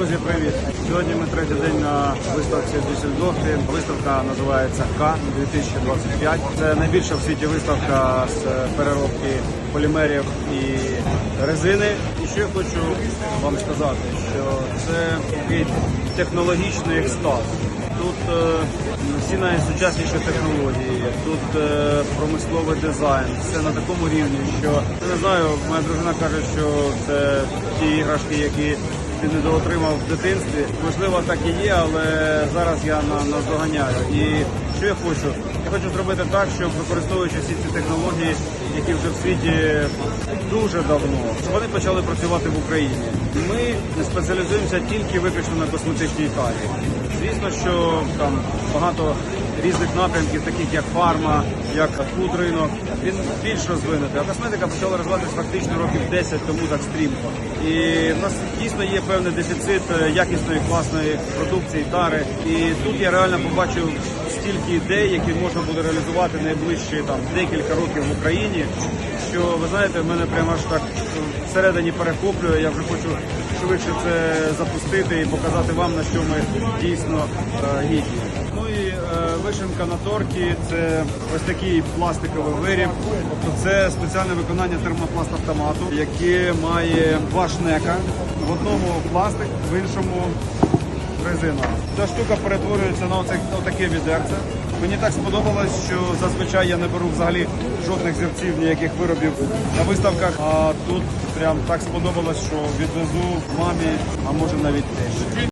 Друзі, привіт! Сьогодні ми третій день на виставці в Дюссельдорфі. Виставка називається К 2025. Це найбільша в світі виставка з переробки полімерів і резини. І я хочу вам сказати, що це такий технологічний екстаз. Тут е, всі найсучасніші технології, тут е, промисловий дизайн, все на такому рівні, що я не знаю, моя дружина каже, що це ті іграшки, які ти недоотримав в дитинстві. Можливо, так і є, але зараз я наздоганяю. І що я хочу? Я хочу зробити так, щоб використовуючи всі ці технології, які вже в світі дуже давно, щоб вони почали працювати в Україні. Ми спеціалізуємося тільки виключно на косметичній тарі. Звісно, що там багато різних напрямків, таких як фарма, як фуд ринок, він більш розвинутий. А косметика почала розвиватися фактично років 10 тому так стрімко. І в нас дійсно є певний дефіцит е, якісної класної продукції тари. І тут я реально побачив стільки ідей, які можна буде реалізувати найближчі там декілька років в Україні. Що ви знаєте, в мене прямо аж так всередині перехоплює. Я вже хочу швидше це запустити і показати вам, на що ми дійсно е, гідні. Ну і е, вишенка на торті це ось такий пластиковий виріб. Тобто це спеціальне виконання термопласт автомату, яке має два шнека. В одному пластик, в іншому резина. Ця штука перетворюється на оце, отаке відерце. Мені так сподобалось, що зазвичай я не беру взагалі жодних зірців, ніяких виробів на виставках. А тут прям так сподобалось, що відвезу мамі, а може навіть теж.